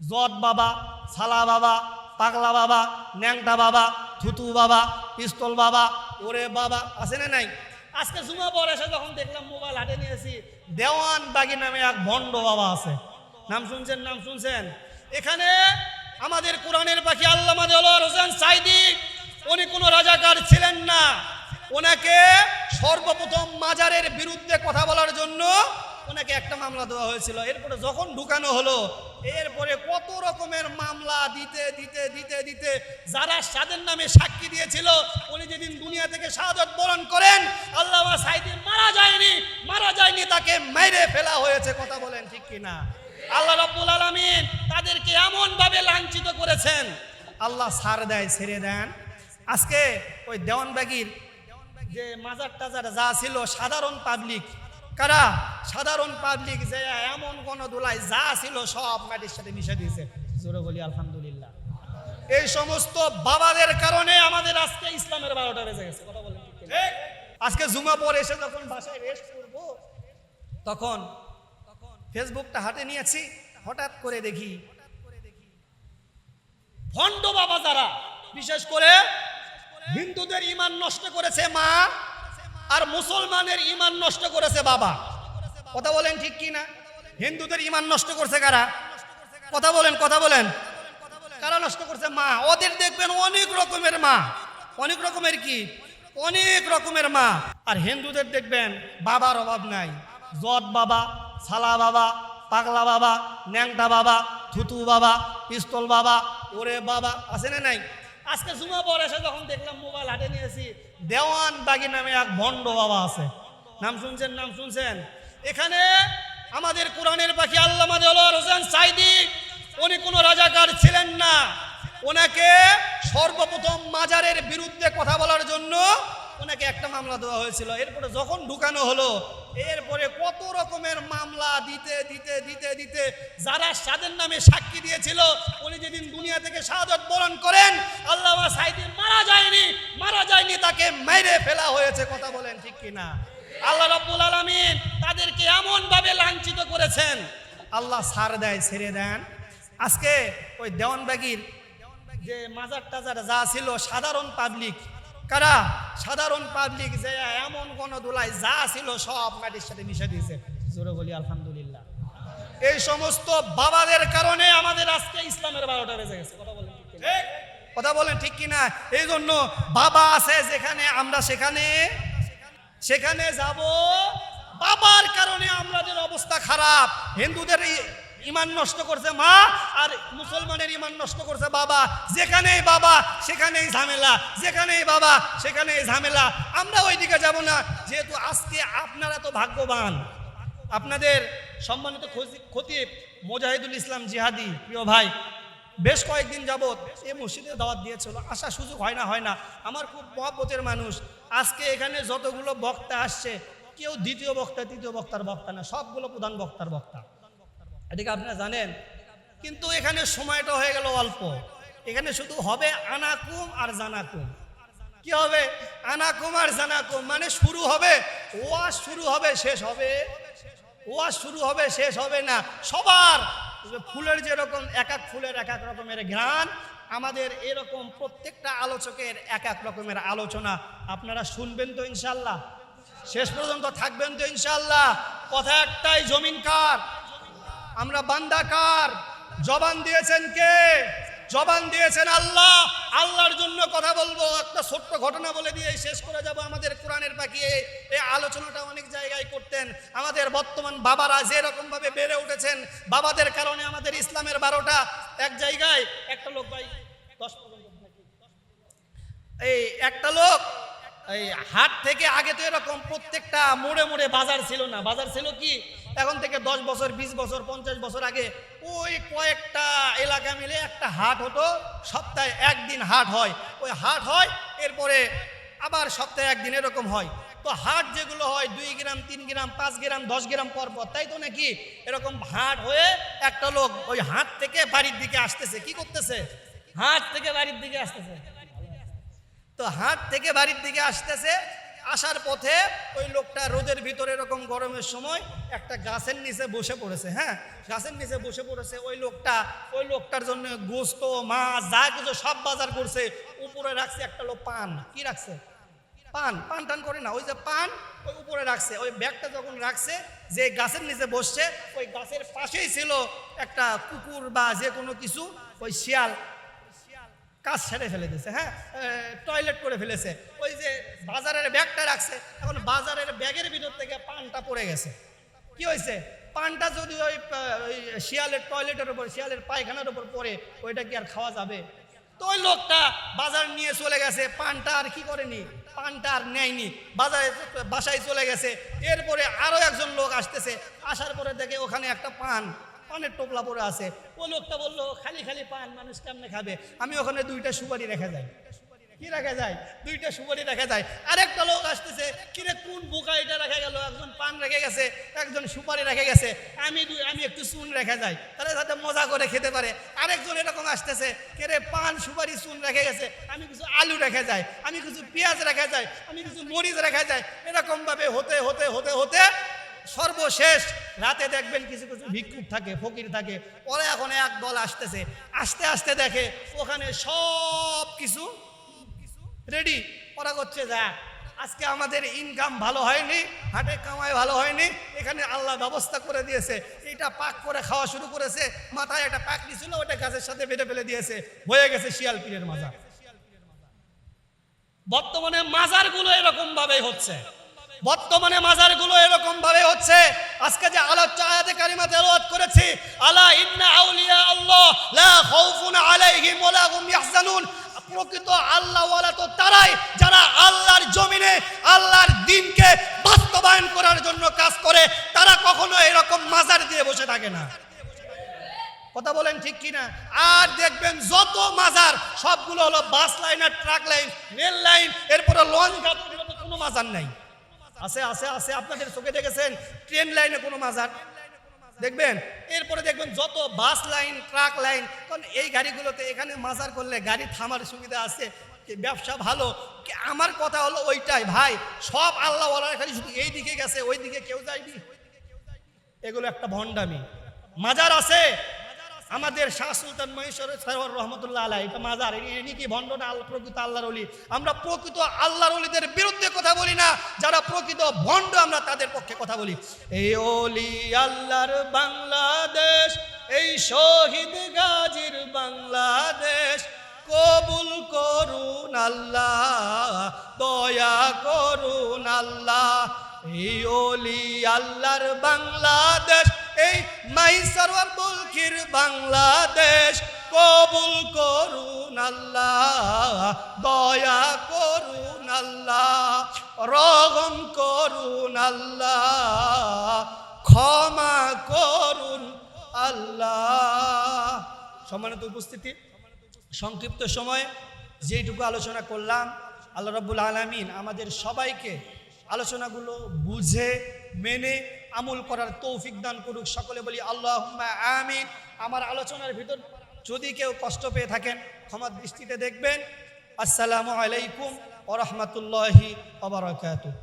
জট বাবা সালা বাবা, পাগলা বাবা, ন্যাংটা বাবা থুতু বাবা, পিস্তল বাবা, ওরে বাবা, আছে না নাই? আজকে জুমা পর এসে যখন দেখলাম মোবাইল হাতে নিয়েছি দেওয়ান বাগি নামে এক ভণ্ড বাবা আছে। নাম শুনছেন নাম শুনছেন? এখানে আমাদের কোরআনের পাখি আল্লামা দেওয়ার হোসেন সাইদি, উনি কোনো রাজাকার ছিলেন না। ওনাকে সর্বপ্রথম মাজারের বিরুদ্ধে কথা বলার জন্য ওনাকে একটা মামলা দেওয়া হয়েছিল। এরপরে যখন ঢুকানো হলো এরপরে কত রকমের মামলা দিতে দিতে দিতে দিতে যারা স্বাদের নামে সাক্ষী দিয়েছিল, উনি যেদিন দুনিয়া থেকে শাহাদত বরণ করেন আল্লাহ সাইদি মারা যায়নি মারা যায়নি তাকে মেরে ফেলা হয়েছে, কথা বলেন ঠিক কিনা? আল্লাহ রাব্বুল আলামিন তাদেরকে এমন ভাবে লাঞ্ছিত করেছেন। আল্লাহ সার দেয়, ছেড়ে দেন। আজকে ওই দেওয়ানবাগির যে মাজার টাজার যা ছিল, সাধারণ পাবলিক কারা? সাধারণ পাবলিক যে এমন কোন দোলাই যা ছিল সব মাটির সাথে মিশে দিয়েছে। জোরে বলি আলহামদুলিল্লাহ। এই সমস্ত বাবাদের কারণে আমাদের আজকে ইসলামের বারোটা বেজে গেছে। কথা বলেন ঠিক আজকে জুমা পর এসে যখন বাসায় রেস্ট করব তখন ফেসবুকটা হাতে নিয়েছি হঠাৎ করে দেখি ভণ্ড বাবা যারা বিশেষ করে হিন্দুদের ইমান নষ্ট করেছে মা আর মুসলমানের ইমান নষ্ট করেছে বাবা। কথা বলেন ঠিক কি না হিন্দুদের ইমান নষ্ট করছে কারা? কথা বলেন কথা বলেন। কারা নষ্ট করছে? মা। ওদের দেখবেন অনেক রকমের মা। অনেক রকমের কি? অনেক রকমের মা। আর হিন্দুদের দেখবেন বাবার অভাব নাই। জট বাবা সালা বাবা, পাগলা বাবা, ন্যাংটা বাবা, থুতু বাবা, পিস্তল বাবা, ওরে বাবা, আছে না নাই? আজকে জুমা পর এসে যখন দেখলাম মোবাইল হাতে নিয়েছি দেওয়ান বাগি নামে এক ভণ্ড বাবা আছে। নাম শুনছেন নাম শুনছেন? এখানে আমাদের কোরআনের পাখি আল্লামা দেওয়ার হোসেন সাইদি, উনি কোনো রাজাকার ছিলেন না। ওনাকে সর্বপ্রথম মাজারের বিরুদ্ধে কথা বলার জন্য ওনাকে একটা মামলা দেওয়া হয়েছিল। এরপরে যখন ঢুকানো হলো এরপরে কত রকমের মামলা দিতে দিতে দিতে দিতে যারা স্বাদের নামে সাক্ষী দিয়েছিল, উনি যেদিন দুনিয়া থেকে শাহাদত বরণ করেন আল্লাহ সাইদি মারা যায়নি মারা যায়নি তাকে মেরে ফেলা হয়েছে, কথা বলেন ঠিক কিনা? আল্লাহ রাব্বুল আলামিন তাদেরকে এমন ভাবে লাঞ্ছিত করেছেন। আল্লাহ সার দেয়, ছেড়ে দেন। আজকে ওই দেওয়ানবাগির যে মাজার টাজার যা ছিল, সাধারণ পাবলিক কারা? সাধারণ পাবলিক যে এমন কোন দোলাই যা ছিল সব মাটির সাথে মিশে দিয়েছে। জোরে বলি আলহামদুলিল্লাহ। এই সমস্ত বাবাদের কারণে আমাদের আজকে ইসলামের বারোটা বেজে গেছে। কথা বলেন ঠিক? কথা বলেন ঠিক কিনা? এই জন্য বাবা আছে যেখানে আমরা সেখানে সেখানে যাব। বাবার কারণে আমাদের অবস্থা খারাপ। হিন্দুদের ইমান নষ্ট করছে মা আর মুসলমানের ইমান নষ্ট করছে বাবা। যেখানেই বাবা, সেখানেই ঝামেলা। যেখানেই বাবা, সেখানেই ঝামেলা। আমরা ওইদিকে যাব না। যেহেতু আজকে আপনারা তো ভাগ্যবান। আপনাদের সম্মানিত খতিব মোজাহিদুল ইসলাম জিহাদি, প্রিয় ভাই, বেশ কয়েকদিন যাবৎ এই মসজিদে দাওয়াত দিয়েছিল। আসা সুযোগ হয় না হয় না। আমার খুব মহাপতের মানুষ। আজকে এখানে যতগুলো বক্তা আসছে, কেউ দ্বিতীয় বক্তা, তৃতীয় বক্তার বক্তা না, সবগুলো প্রধান বক্তার বক্তা। এদিকে আপনারা জানেন, কিন্তু এখানে সময়টা হয়ে গেল অল্প। এখানে শুধু হবে আনাকুম আর জানাকুম। কি হবে? আনাকুম আর জানাকুম মানে শুরু হবে, ওয়াজ শুরু হবে, শেষ হবে। ওয়াজ শুরু হবে, শেষ হবে না। সবার ফুলের যেরকম এক এক ফুলের এক এক রকমের ঘ্রাণ, আমাদের এরকম প্রত্যেকটা আলোচকের এক এক রকমের আলোচনা। আপনারা শুনবেন তো ইনশাল্লাহ। শেষ পর্যন্ত থাকবেন তো ইনশাল্লাহ। কথা একটাই, জমিন কার? আমরা বান্দাকার। জবান দিয়েছেন কে? জবান দিয়েছেন আল্লাহ। আল্লাহর জন্য কথা বলব। একটা ছোট্ট ঘটনা বলে দিয়ে শেষ করে যাব আমাদের কোরআনের পাখি এই- আলোচনাটা অনেক জায়গায় করতেন। আমাদের বর্তমান বাবারা যেরকম ভাবে বেড়ে উঠেছেন, বাবাদের কারণে আমাদের ইসলামের বারোটা এক জায়গায়। একটা লোক ভাই এই একটা লোক, এই হাট থেকে আগে তো এরকম প্রত্যেকটা মোড়ে মোড়ে বাজার ছিল না। বাজার ছিল কি? এখন থেকে দশ বছর, বিশ বছর, পঞ্চাশ বছর আগে ওই কয়েকটা এলাকা মিলে একটা হাট হতো, সপ্তাহে একদিন হাট হয়। ওই হাট হয়, এরপরে আবার সপ্তাহে একদিন এরকম হয়। তো হাট যেগুলো হয়, দুই গ্রাম, তিন গ্রাম, পাঁচ গ্রাম, দশ গ্রাম পর পর, তাই তো নাকি? এরকম হাট হয়ে একটা লোক ওই হাট থেকে বাড়ির দিকে আসতেছে। কি করতেছে? হাট থেকে বাড়ির দিকে আসতেছে। তো হাট থেকে বাড়ির দিকে আসতেছে আসার পথে ওই লোকটা রোদের ভিতরে এরকম গরমের সময় একটা গাছের নিচে বসে পড়েছে হ্যাঁ? গাছের নিচে বসে পড়েছে, ওই লোকটা, ওই লোকটার জন্য গোস্ত, মাছ, যা কিছু সব বাজার করছে, উপরে রাখছে একটা লোক পান, কি রাখছে? পান পান টান করে না, ওই যে পান, ওই উপরে রাখছে, ওই ব্যাগটা যখন রাখছে, যে গাছের নিচে বসছে, ওই গাছের পাশেই ছিল একটা কুকুর বা যে কোনো কিছু, ওই শিয়াল কাজ সেরে ফেলে দিয়েছে হ্যাঁ? টয়লেট করে ফেলেছে। ওই যে বাজারের ব্যাগটা রাখছে, এখন বাজারের ব্যাগের ভিতর থেকে পানটা পড়ে গেছে। কি হয়েছে? পানটা যদি ওই শিয়ালের টয়লেটের উপর, শিয়ালের পায়খানার উপর পড়ে, ওইটা কি আর খাওয়া যাবে? তো ওই লোকটা বাজার নিয়ে চলে গেছে, পানটা আর কি করেনি? পানটা আর নেয়নি। বাজারে বাসায় চলে গেছে। এরপরে আরও একজন লোক আসতেছে, আসার পরে দেখে ওখানে একটা পান। পানের টোপলা পরে আছে। ও লোকটা বলল, খালি খালি পান, মানুষ কেমনে খাবে? আমি ওখানে দুইটা সুপারি রেখে যাই। কি রাখা যায় দুইটা সুপারি রাখা যায় আরেকটা লোক আসতেছে, কিরে, কোন বোকা এটা রাখা গেল? একজন পান রেখে গেছে, একজন সুপারি রেখে গেছে। আমি দুই, আমি একটু চুন রেখে যাই। তাহলে যাতে মজা করে খেতে পারে। আরেকজন এরকম আসতেছে, কিরে, পান, সুপারি, চুন রেখে গেছে। আমি কিছু আলু রেখে যাই, আমি কিছু পেঁয়াজ রেখে যাই, আমি কিছু মরিচ রেখে যাই। এরকমভাবে হতে হতে হতে হতে সর্বশেষ রাতে দেখবেন কিছু কিছু ভিক্ষুক থাকে, ফকির থাকে, ওরা এখন এক দল আসতেছে। আসতে আসতে দেখে ওখানে সব কিছু রেডি ওরা করছে, যা, আজকে আমাদের ইনকাম ভালো হয়নি, হাটে কামাই ভালো হয়নি, এখানে আল্লাহ ব্যবস্থা করে দিয়েছে, এটা পাক করে খাওয়া শুরু করেছে, মাথায় একটা পাক ছিল, ওটা গাছের সাথে বেঁধে ফেলে দিয়েছে, হয়ে গেছে শিয়াল পীরের মাজার। বর্তমানে মাজারগুলো এরকম ভাবেই হচ্ছে। বর্তমানে মাজারগুলো এরকম ভাবে হচ্ছে। আজকে যে আলোচ্য আয়াতে কারিমা তেলাওয়াত করেছি, আলা ইন্না আউলিয়া আল্লাহ, লা খাউফুন আলাইহিম ওয়া হুম ইয়াহজানুন। প্রকৃত আল্লাহওয়ালা তো তারাই যারা আল্লাহর জমিনে, আল্লাহর দিনকে বাস্তবায়ন করার জন্য কাজ করে, তারা কখনো এরকম মাজার দিয়ে বসে থাকে না। কথা বলেন ঠিক কিনা? আর দেখবেন যত মাজার, সবগুলো হলো বাস লাইন আর ট্রাক লাইন, রেল লাইন, এরপরে লঞ্চ ঘাট, কোনো মাজার নাই। আছে আছে আছে, আপনাদের চোখে দেখেছেন? ট্রেন লাইনে কোনো মাজার? দেখবেন? এরপরে দেখবেন যত বাস লাইন, ট্রাক লাইন, কারণ এই গাড়িগুলোতে এখানে মাজার করলে গাড়ি থামার সুবিধা আছে ব্যবসা ভালো? আমার কথা হলো ওইটাই, ভাই, সব আল্লাহ খালি শুধু এই দিকে গেছে, ওই দিকে কেউ যায়নি। এগুলো একটা ভণ্ডামি। মাজার আছে আমাদের শাহ সুলতান মহেশ্বর সরওয়ার রহমতুল্লাহ আলাই এটা মাজার ইনি কি ভণ্ড না প্রকৃত আল্লাহর অলি আমরা প্রকৃত আল্লাহর অলিদের বিরুদ্ধে কথা বলি না, যারা প্রকৃত ভণ্ড আমরা তাদের পক্ষে কথা বলি। এই অলি আল্লাহর বাংলাদেশ, এই শহীদ গাজীর বাংলাদেশ, কবুল করুন আল্লাহ, দয়া করুন আল্লাহ। এই অলি আল্লাহর বাংলাদেশ, এই মাই সরওয়ার বুলকির বাংলাদেশ, কবুল করুন আল্লাহ, দয়া করুন আল্লাহ রগম করুন আল্লাহ, ক্ষমা করুন আল্লাহ। সম্মানিত উপস্থিতি, সংক্ষিপ্ত সময়ে যেটুকু আলোচনা করলাম, আল্লাহ রাব্বুল আলামিন আমাদের সবাইকে আলোচনাগুলো বুঝে, মেনে, আমল করার তৌফিক দান করুক। সকলে বলি আল্লাহ আমিন। আমার আলোচনার ভিতর যদি কেউ কষ্ট পেয়ে থাকেন, ক্ষমা দৃষ্টিতে দেখবেন। আসসালামু আলাইকুম ওরহমতুল্লাহি ওবরাকাতুহ